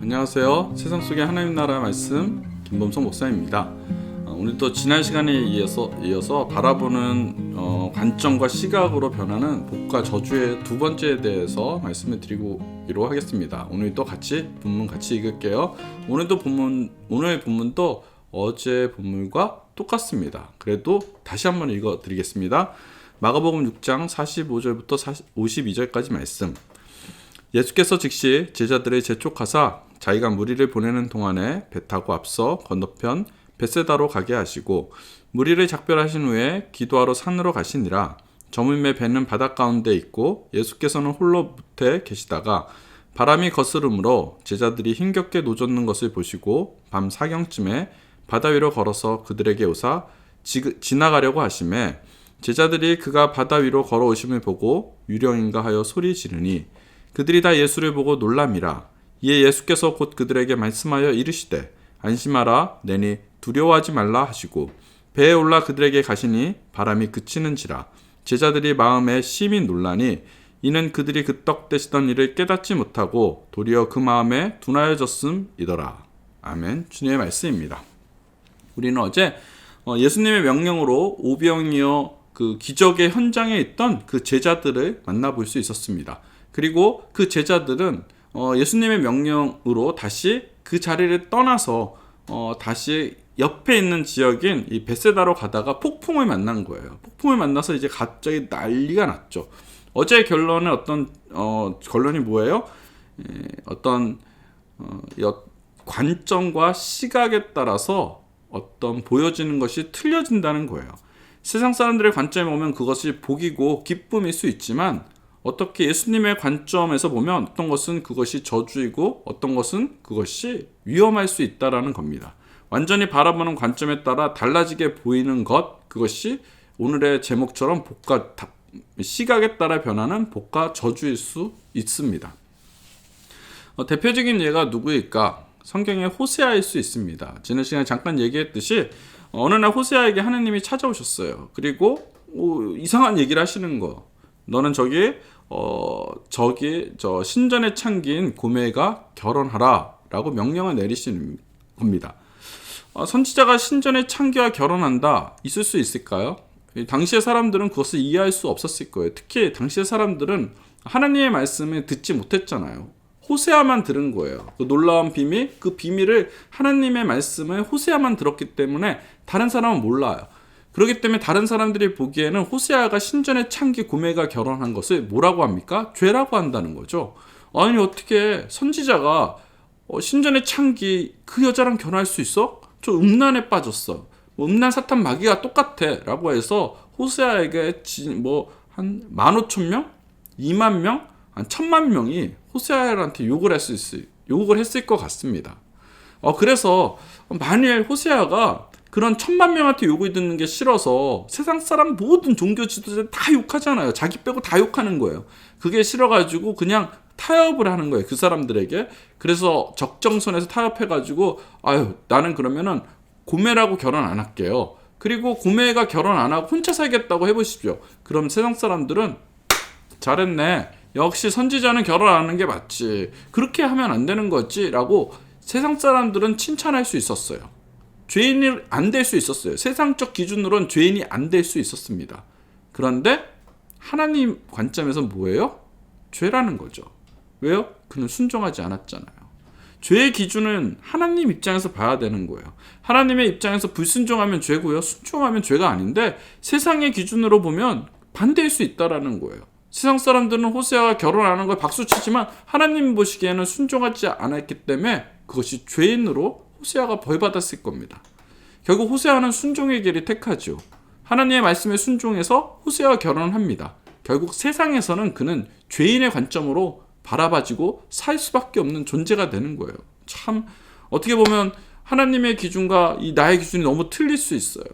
안녕하세요. 세상 속의 하나님 나라의 말씀 김범성 목사입니다. 어, 오늘도 지난 시간에 이어서 이어서 바라보는 어, 관점과 시각으로 변하는 복과 저주의 두 번째에 대해서 말씀을 드리고로 하겠습니다. 오늘도 같이 본문 같이 읽을게요. 오늘도 본문 오늘 본문도 어제 본문과 똑같습니다. 그래도 다시 한번 읽어 드리겠습니다. 마가복음 6장 45절부터 52절까지 말씀. 예수께서 즉시 제자들을 재촉하사 자기가 무리를 보내는 동안에 배 타고 앞서 건너편 베세다로 가게 하시고 무리를 작별하신 후에 기도하러 산으로 가시니라 저물매 배는 바닷 가운데 있고 예수께서는 홀로 무태 계시다가 바람이 거스름으로 제자들이 힘겹게 노젓는 것을 보시고 밤 사경쯤에 바다 위로 걸어서 그들에게 오사 지, 지나가려고 하심에 제자들이 그가 바다 위로 걸어오심을 보고 유령인가 하여 소리 지르니 그들이 다 예수를 보고 놀람이라. 이에 예수께서 곧 그들에게 말씀하여 이르시되 안심하라 내니 두려워하지 말라 하시고 배에 올라 그들에게 가시니 바람이 그치는지라 제자들이 마음에 심히 놀라니 이는 그들이 그떡대시던 일을 깨닫지 못하고 도리어 그 마음에 둔하여졌음이더라. 아멘. 주님의 말씀입니다. 우리는 어제 어, 예수님의 명령으로 오병이어 그 기적의 현장에 있던 그 제자들을 만나볼 수 있었습니다. 그리고 그 제자들은 어, 예수님의 명령으로 다시 그 자리를 떠나서 어, 다시 옆에 있는 지역인 이 베세다로 가다가 폭풍을 만난 거예요. 폭풍을 만나서 이제 갑자기 난리가 났죠. 어제 결론은 어떤 어, 결론이 뭐예요? 에, 어떤 어, 여, 관점과 시각에 따라서 어떤 보여지는 것이 틀려진다는 거예요. 세상 사람들의 관점에 보면 그것이 복이고 기쁨일 수 있지만 어떻게 예수님의 관점에서 보면 어떤 것은 그것이 저주이고 어떤 것은 그것이 위험할 수 있다라는 겁니다. 완전히 바라보는 관점에 따라 달라지게 보이는 것 그것이 오늘의 제목처럼 복과 시각에 따라 변하는 복과 저주일 수 있습니다. 어, 대표적인 예가 누구일까? 성경의 호세아일 수 있습니다. 지난 시간에 잠깐 얘기했듯이 어느 날 호세아에게 하나님이 찾아오셨어요. 그리고 오, 이상한 얘기를 하시는 거. 너는 저기 어 저기 저 신전에 창긴 고매가 결혼하라라고 명령을 내리시는 겁니다. 어, 선지자가 신전에 창기와 결혼한다 있을 수 있을까요? 당시의 사람들은 그것을 이해할 수 없었을 거예요. 특히 당시의 사람들은 하나님의 말씀을 듣지 못했잖아요. 호세아만 들은 거예요. 그 놀라운 비밀, 그 비밀을 하나님의 말씀을 호세아만 들었기 때문에 다른 사람은 몰라요. 그렇기 때문에 다른 사람들이 보기에는 호세아가 신전의 창기 고매가 결혼한 것을 뭐라고 합니까? 죄라고 한다는 거죠. 아니 어떻게 선지자가 어, 신전의 창기 그 여자랑 결혼할 수 있어? 저 음란에 빠졌어. 뭐 음란 사탄 마귀가 똑같아라고 해서 호세아에게 뭐한 만 오천 명, 이만 명, 한 천만 명이 호세아한테 욕을 했을 수, 욕을 했을 것 같습니다. 어 그래서 만일 호세아가 그런 천만 명한테 욕을 듣는 게 싫어서 세상 사람 모든 종교 지도자 다 욕하잖아요. 자기 빼고 다 욕하는 거예요. 그게 싫어가지고 그냥 타협을 하는 거예요. 그 사람들에게. 그래서 적정선에서 타협해가지고 아유 나는 그러면은 고매라고 결혼 안 할게요. 그리고 고매가 결혼 안 하고 혼자 살겠다고 해보십시오. 그럼 세상 사람들은 잘했네. 역시 선지자는 결혼 안 하는 게 맞지. 그렇게 하면 안 되는 거지라고 세상 사람들은 칭찬할 수 있었어요. 죄인이 안 될 수 있었어요. 세상적 기준으로는 죄인이 안 될 수 있었습니다. 그런데 하나님 관점에서 뭐예요? 죄라는 거죠. 왜요? 그는 순종하지 않았잖아요. 죄의 기준은 하나님 입장에서 봐야 되는 거예요. 하나님의 입장에서 불순종하면 죄고요. 순종하면 죄가 아닌데 세상의 기준으로 보면 반대일 수 있다라는 거예요. 세상 사람들은 호세아가 결혼하는 걸 박수치지만 하나님 보시기에는 순종하지 않았기 때문에 그것이 죄인으로 호세아가 벌받았을 겁니다. 결국 호세아는 순종의 길을 택하죠. 하나님의 말씀에 순종해서 호세아와 결혼을 합니다. 결국 세상에서는 그는 죄인의 관점으로 바라봐지고 살 수밖에 없는 존재가 되는 거예요. 참 어떻게 보면 하나님의 기준과 이 나의 기준이 너무 틀릴 수 있어요.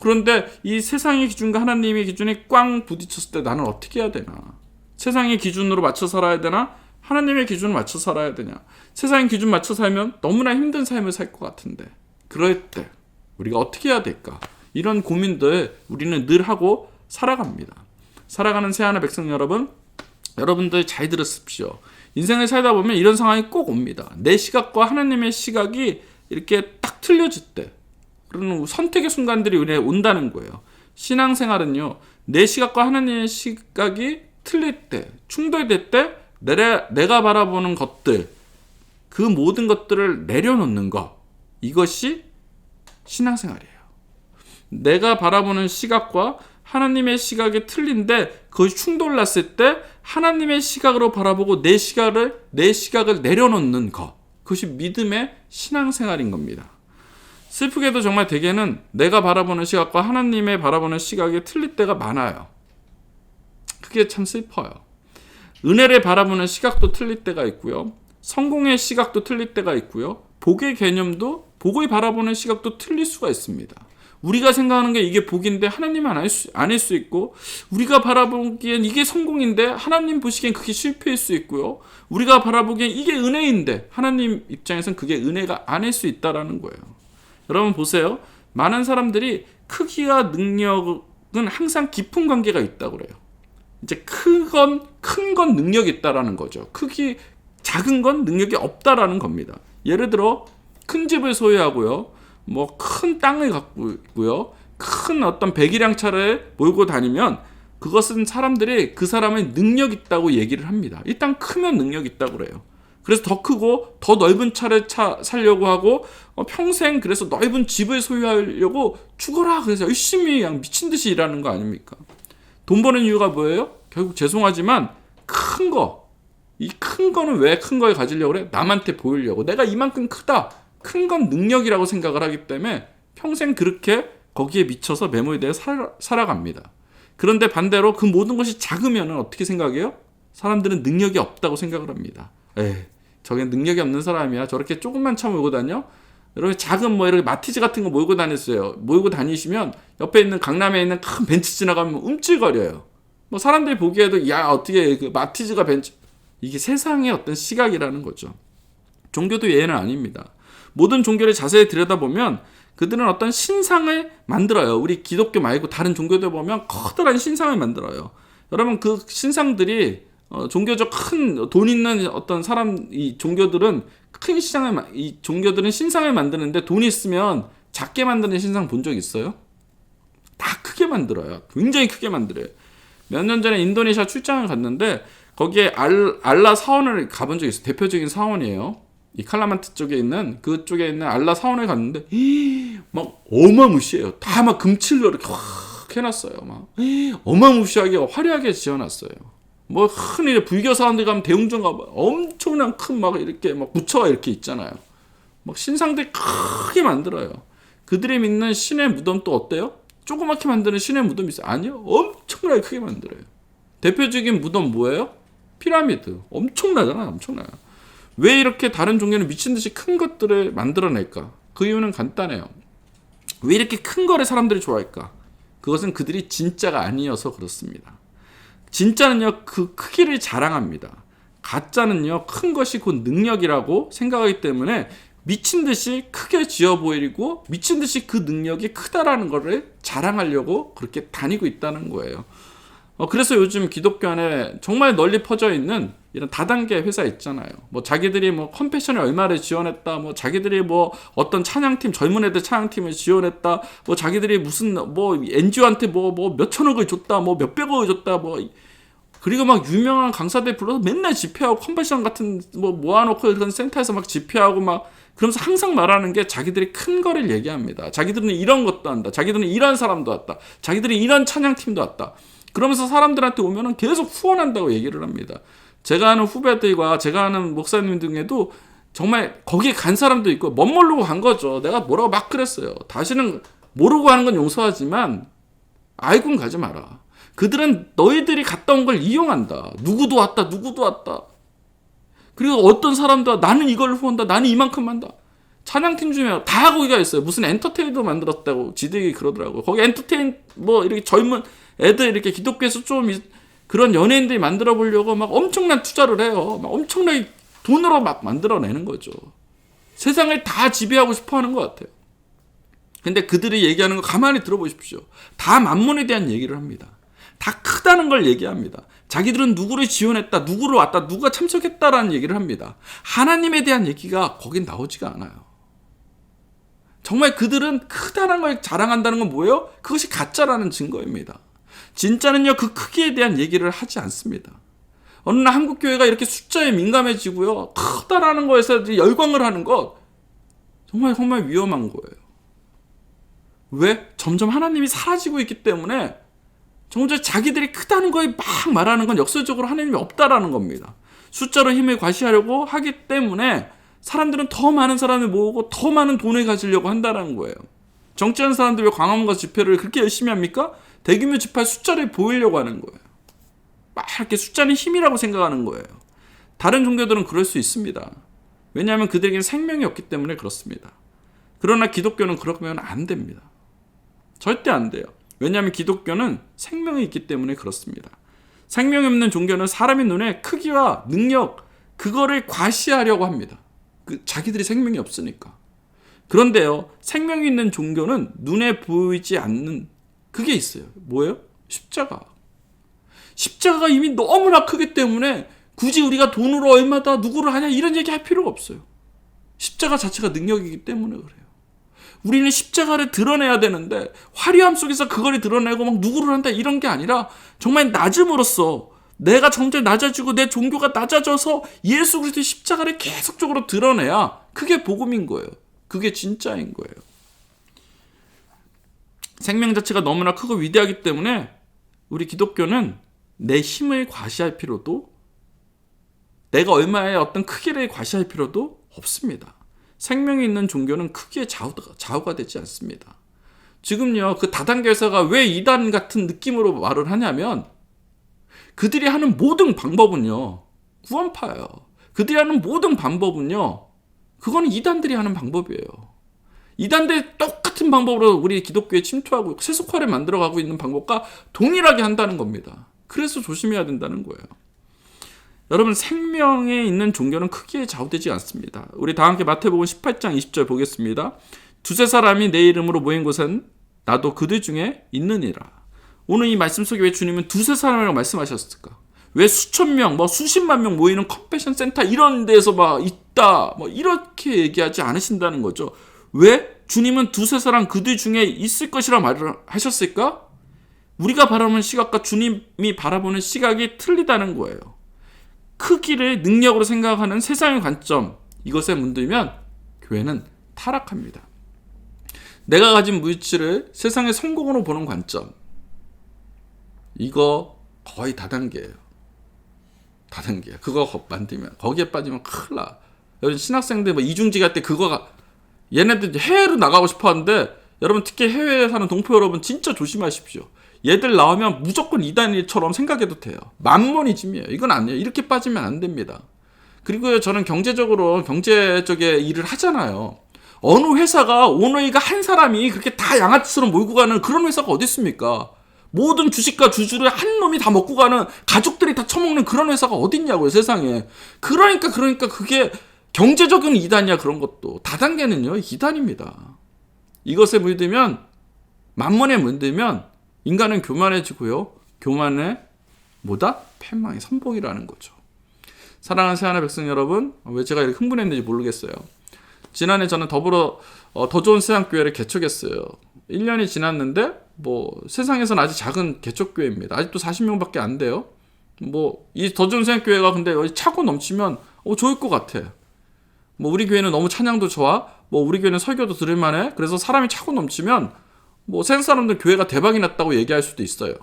그런데 이 세상의 기준과 하나님의 기준이 꽝 부딪혔을 때 나는 어떻게 해야 되나? 세상의 기준으로 맞춰 살아야 되나? 하나님의 기준을 맞춰 살아야 되냐? 세상의 기준 맞춰 살면 너무나 힘든 삶을 살 것 같은데. 그럴 때 우리가 어떻게 해야 될까? 이런 고민들 우리는 늘 하고 살아갑니다. 살아가는 새하늘 백성 여러분, 여러분들 잘 들으십시오. 인생을 살다 보면 이런 상황이 꼭 옵니다. 내 시각과 하나님의 시각이 이렇게 딱 틀려질 때, 그런 선택의 순간들이 은혜 온다는 거예요. 신앙생활은요, 내 시각과 하나님의 시각이 틀릴 때, 충돌될 때, 내가, 내가 바라보는 것들, 그 모든 것들을 내려놓는 것, 이것이 신앙생활이에요. 내가 바라보는 시각과 하나님의 시각이 틀린데 그것이 충돌났을 때 하나님의 시각으로 바라보고 내 시각을 내 시각을 내려놓는 것 그것이 믿음의 신앙생활인 겁니다. 슬프게도 정말 대개는 내가 바라보는 시각과 하나님의 바라보는 시각이 틀릴 때가 많아요. 그게 참 슬퍼요. 은혜를 바라보는 시각도 틀릴 때가 있고요. 성공의 시각도 틀릴 때가 있고요. 복의 개념도 복을 바라보는 시각도 틀릴 수가 있습니다. 우리가 생각하는 게 이게 복인데 하나님은 아닐 수, 아닐 수 있고 우리가 바라보기엔 이게 성공인데 하나님 보시기엔 그게 실패일 수 있고요. 우리가 바라보기엔 이게 은혜인데 하나님 입장에선 그게 은혜가 아닐 수 있다라는 거예요. 여러분 보세요. 많은 사람들이 크기와 능력은 항상 깊은 관계가 있다고 그래요. 이제 크건 큰 건 능력이 있다라는 거죠. 크기 작은 건 능력이 없다라는 겁니다. 예를 들어 큰 집을 소유하고요. 뭐 큰 땅을 갖고 있고요. 큰 어떤 배기량 차를 몰고 다니면 그것은 사람들이 그 사람의 능력 있다고 얘기를 합니다. 일단 크면 능력 있다고 그래요. 그래서 더 크고 더 넓은 차를 차 살려고 하고 어, 평생 그래서 넓은 집을 소유하려고 죽어라 그래서 열심히 그냥 미친 듯이 일하는 거 아닙니까? 돈 버는 이유가 뭐예요? 결국 죄송하지만 큰 거. 이 큰 거는 왜큰걸 가지려고 그래? 남한테 보이려고. 내가 이만큼 크다. 큰 건 능력이라고 생각을 하기 때문에 평생 그렇게 거기에 미쳐서 매몰되어 살아, 살아갑니다. 그런데 반대로 그 모든 것이 작으면 어떻게 생각해요? 사람들은 능력이 없다고 생각을 합니다. 에이, 저게 능력이 없는 사람이야. 저렇게 조금만 차 몰고 다녀? 여러분 작은 뭐 이렇게 마티즈 같은 거 몰고 다녔어요. 몰고 다니시면 옆에 있는 강남에 있는 큰 벤츠 지나가면 움찔거려요. 뭐 사람들이 보기에도 야 어떻게 그 마티즈가 벤츠 이게 세상의 어떤 시각이라는 거죠. 종교도 예외는 아닙니다. 모든 종교를 자세히 들여다보면 그들은 어떤 신상을 만들어요. 우리 기독교 말고 다른 종교들 보면 커다란 신상을 만들어요. 여러분 그 신상들이 어, 종교적 큰 돈 있는 어떤 사람 이 종교들은 큰 마- 이 종교들은 신상을 만드는데 돈 있으면 작게 만드는 신상 본 적 있어요? 다 크게 만들어요. 굉장히 크게 만들어요. 몇 년 전에 인도네시아 출장을 갔는데 거기에 알, 알라 사원을 가본 적이 있어요. 대표적인 사원이에요. 이 칼라만트 쪽에 있는 그쪽에 있는 알라 사원을 갔는데 막 어마무시해요. 다 막 금칠로 이렇게 확 해놨어요. 막 어마무시하게 화려하게 지어놨어요. 뭐 흔히 불교 사람들 가면 대웅전 가면 엄청난 큰 막 이렇게 막 부처가 이렇게 있잖아요. 막 신상들 크게 만들어요. 그들이 믿는 신의 무덤 또 어때요? 조그맣게 만드는 신의 무덤이 있어요? 아니요. 엄청나게 크게 만들어요. 대표적인 무덤 뭐예요? 피라미드. 엄청나잖아요. 엄청나요. 왜 이렇게 다른 종교는 미친 듯이 큰 것들을 만들어낼까? 그 이유는 간단해요. 왜 이렇게 큰 거를 사람들이 좋아할까? 그것은 그들이 진짜가 아니어서 그렇습니다. 진짜는요, 그 크기를 자랑합니다. 가짜는요, 큰 것이 곧 능력이라고 생각하기 때문에 미친 듯이 크게 지어 보이고 미친 듯이 그 능력이 크다라는 것을 자랑하려고 그렇게 다니고 있다는 거예요. 어, 그래서 요즘 기독교 안에 정말 널리 퍼져 있는 이런 다단계 회사 있잖아요. 뭐 자기들이 뭐 컴패션을 얼마를 지원했다, 뭐 자기들이 뭐 어떤 찬양팀 젊은 애들 찬양팀을 지원했다, 뭐 자기들이 무슨 뭐 NGO한테 뭐 뭐 몇천억을 줬다, 뭐 몇백억을 줬다, 뭐 그리고 막 유명한 강사들 불러서 맨날 집회하고 컴패션 같은 뭐 모아놓고 그런 센터에서 막 집회하고 막 그러면서 항상 말하는 게 자기들이 큰 거를 얘기합니다. 자기들은 이런 것도 한다. 자기들은 이런 사람도 왔다. 자기들이 이런 찬양팀도 왔다. 그러면서 사람들한테 오면은 계속 후원한다고 얘기를 합니다. 제가 아는 후배들과 제가 아는 목사님 중에도 정말 거기에 간 사람도 있고 멋모르고 간 거죠. 내가 뭐라고 막 그랬어요. 다시는 모르고 하는 건 용서하지만 알고는 가지 마라. 그들은 너희들이 갔다 온 걸 이용한다. 누구도 왔다. 누구도 왔다. 그리고 어떤 사람도 와, 나는 이걸 후원다. 나는 이만큼 한다. 찬양팀 중에 다 거기가 있어요. 무슨 엔터테인도 만들었다고 지들이 그러더라고. 거기 엔터테인 뭐 이렇게 젊은 애들 이렇게 기독교에서 좀 이- 그런 연예인들이 만들어 보려고 막 엄청난 투자를 해요. 막 엄청나게 돈으로 막 만들어내는 거죠. 세상을 다 지배하고 싶어 하는 것 같아요. 근데 그들이 얘기하는 거 가만히 들어보십시오. 다 만문에 대한 얘기를 합니다. 다 크다는 걸 얘기합니다. 자기들은 누구를 지원했다, 누구를 왔다, 누가 참석했다라는 얘기를 합니다. 하나님에 대한 얘기가 거긴 나오지가 않아요. 정말 그들은 크다는 걸 자랑한다는 건 뭐예요? 그것이 가짜라는 증거입니다. 진짜는요, 그 크기에 대한 얘기를 하지 않습니다. 어느 날 한국 교회가 이렇게 숫자에 민감해지고요, 크다라는 거에서 열광을 하는 것, 정말 정말 위험한 거예요. 왜? 점점 하나님이 사라지고 있기 때문에 정말 자기들이 크다는 거에 막 말하는 건 역설적으로 하나님이 없다라는 겁니다. 숫자로 힘을 과시하려고 하기 때문에 사람들은 더 많은 사람을 모으고 더 많은 돈을 가지려고 한다는 거예요. 정치하는 사람들 왜 광화문과 집회를 그렇게 열심히 합니까? 대규모 집회 숫자를 보이려고 하는 거예요. 막 이렇게 숫자는 힘이라고 생각하는 거예요. 다른 종교들은 그럴 수 있습니다. 왜냐하면 그들에게는 생명이 없기 때문에 그렇습니다. 그러나 기독교는 그러면 안 됩니다. 절대 안 돼요. 왜냐하면 기독교는 생명이 있기 때문에 그렇습니다. 생명이 없는 종교는 사람의 눈에 크기와 능력, 그거를 과시하려고 합니다. 그 자기들이 생명이 없으니까. 그런데요, 생명이 있는 종교는 눈에 보이지 않는 그게 있어요. 뭐예요? 십자가. 십자가가 이미 너무나 크기 때문에 굳이 우리가 돈으로 얼마다 누구를 하냐 이런 얘기 할 필요가 없어요. 십자가 자체가 능력이기 때문에 그래요. 우리는 십자가를 드러내야 되는데 화려함 속에서 그걸 드러내고 막 누구를 한다 이런 게 아니라 정말 낮음으로써 내가 점점 낮아지고 내 종교가 낮아져서 예수 그리스도의 십자가를 계속적으로 드러내야 그게 복음인 거예요. 그게 진짜인 거예요. 생명 자체가 너무나 크고 위대하기 때문에 우리 기독교는 내 힘을 과시할 필요도 내가 얼마의 어떤 크기를 과시할 필요도 없습니다. 생명이 있는 종교는 크기에 좌우가, 좌우가 되지 않습니다. 지금요, 그 다단계사가 왜 이단 같은 느낌으로 말을 하냐면, 그들이 하는 모든 방법은요, 구원파예요. 그들이 하는 모든 방법은요, 그거는 이단들이 하는 방법이에요. 이단들 똑같은 방법으로 우리 기독교에 침투하고 세속화를 만들어가고 있는 방법과 동일하게 한다는 겁니다. 그래서 조심해야 된다는 거예요. 여러분 생명에 있는 종교는 크기에 좌우되지 않습니다. 우리 다 함께 마태복음 18장 20절 보겠습니다. 두세 사람이 내 이름으로 모인 곳은 나도 그들 중에 있느니라. 오늘 이 말씀 속에 왜 주님은 두세 사람이라고 말씀하셨을까? 왜 수천 명, 뭐 수십만 명 모이는 컴패션 센터 이런 데서 막 있다, 뭐 이렇게 얘기하지 않으신다는 거죠. 왜 주님은 두세 사람 그들 중에 있을 것이라 말을 하셨을까? 우리가 바라보는 시각과 주님이 바라보는 시각이 틀리다는 거예요. 크기를 능력으로 생각하는 세상의 관점 이것에 문들면 교회는 타락합니다. 내가 가진 물질을 세상의 성공으로 보는 관점 이거 거의 다단계예요. 다단계. 그거 만들면 거기에 빠지면 큰일 나. 여러분 신학생들 뭐 이중지 갈때 그거가 얘네들 해외로 나가고 싶어 하는데 여러분 특히 해외에 사는 동포 여러분 진짜 조심하십시오. 얘들 나오면 무조건 이단일처럼 생각해도 돼요. 만모니즘이에요. 이건 아니에요. 이렇게 빠지면 안 됩니다. 그리고 저는 경제적으로 경제 쪽에 일을 하잖아요. 어느 회사가 오너이가 한 사람이 그렇게 다 양아치처럼 몰고 가는 그런 회사가 어디 있습니까? 모든 주식과 주주를 한 놈이 다 먹고 가는 가족들이 다 처먹는 그런 회사가 어딨냐고요 세상에. 그러니까 그러니까 그게 경제적인 이단이야 그런 것도 다단계는요 이단입니다. 이것에 물들면 만문에 물들면 인간은 교만해지고요. 교만의 뭐다? 패망의 선봉이라는 거죠. 사랑하는 새하늘 백성 여러분, 왜 제가 이렇게 흥분했는지 모르겠어요. 지난해 저는 더불어 어, 더 좋은 세상 교회를 개척했어요. 1년이 지났는데 뭐 세상에서는 아직 작은 개척 교회입니다. 아직도 40명밖에 안 돼요. 뭐 이 더 좋은 세상 교회가 근데 차고 넘치면 어, 좋을 것 같아. 뭐 우리 교회는 너무 찬양도 좋아. 뭐 우리 교회는 설교도 들을 만해. 그래서 사람이 차고 넘치면 뭐 세상 사람들 교회가 대박이 났다고 얘기할 수도 있어요.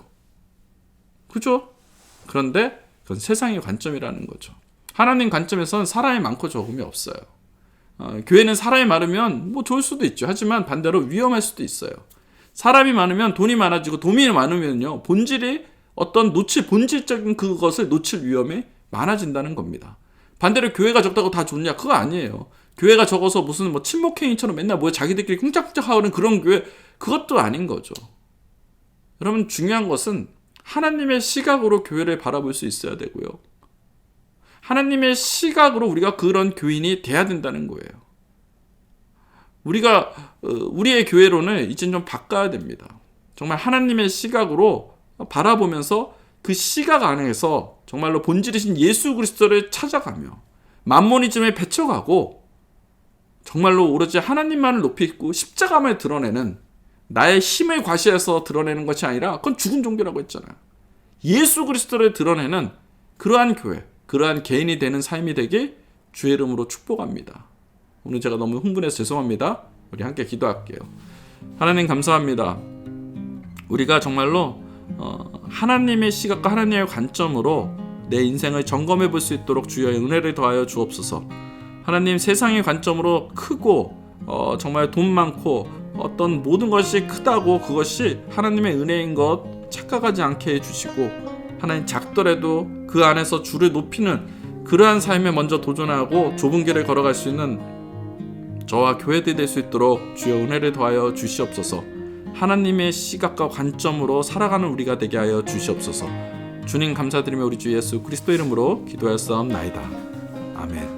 그죠? 그런데 그건 세상의 관점이라는 거죠. 하나님 관점에서는 사람이 많고 적음이 없어요. 어, 교회는 사람이 많으면 뭐 좋을 수도 있죠. 하지만 반대로 위험할 수도 있어요. 사람이 많으면 돈이 많아지고 돈이 많으면요 본질이 어떤 놓칠 본질적인 그것을 놓칠 위험이 많아진다는 겁니다. 반대로 교회가 적다고 다 좋냐? 그거 아니에요. 교회가 적어서 무슨 뭐 친목행위처럼 맨날 뭐 자기들끼리 쿵짝쿵짝 하는 그런 교회 그것도 아닌 거죠. 여러분 중요한 것은 하나님의 시각으로 교회를 바라볼 수 있어야 되고요. 하나님의 시각으로 우리가 그런 교인이 돼야 된다는 거예요. 우리가 어, 우리의 교회론을 이제 좀 바꿔야 됩니다. 정말 하나님의 시각으로 바라보면서 그 시각 안에서 정말로 본질이신 예수 그리스도를 찾아가며 만모니즘에 배쳐가고 정말로 오로지 하나님만을 높이고 십자가만 드러내는 나의 힘을 과시해서 드러내는 것이 아니라 그건 죽은 종교라고 했잖아요. 예수 그리스도를 드러내는 그러한 교회, 그러한 개인이 되는 삶이 되길 주의 이름으로 축복합니다. 오늘 제가 너무 흥분해서 죄송합니다. 우리 함께 기도할게요. 하나님 감사합니다. 우리가 정말로 어, 하나님의 시각과 하나님의 관점으로 내 인생을 점검해 볼 수 있도록 주여의 은혜를 더하여 주옵소서. 하나님 세상의 관점으로 크고 어, 정말 돈 많고 어떤 모든 것이 크다고 그것이 하나님의 은혜인 것 착각하지 않게 해주시고 하나님 작더라도 그 안에서 주를 높이는 그러한 삶에 먼저 도전하고 좁은 길을 걸어갈 수 있는 저와 교회들이 될 수 있도록 주여 은혜를 더하여 주시옵소서. 하나님의 시각과 관점으로 살아가는 우리가 되게 하여 주시옵소서. 주님 감사드리며 우리 주 예수 그리스도 이름으로 기도하였사옵나이다. 아멘.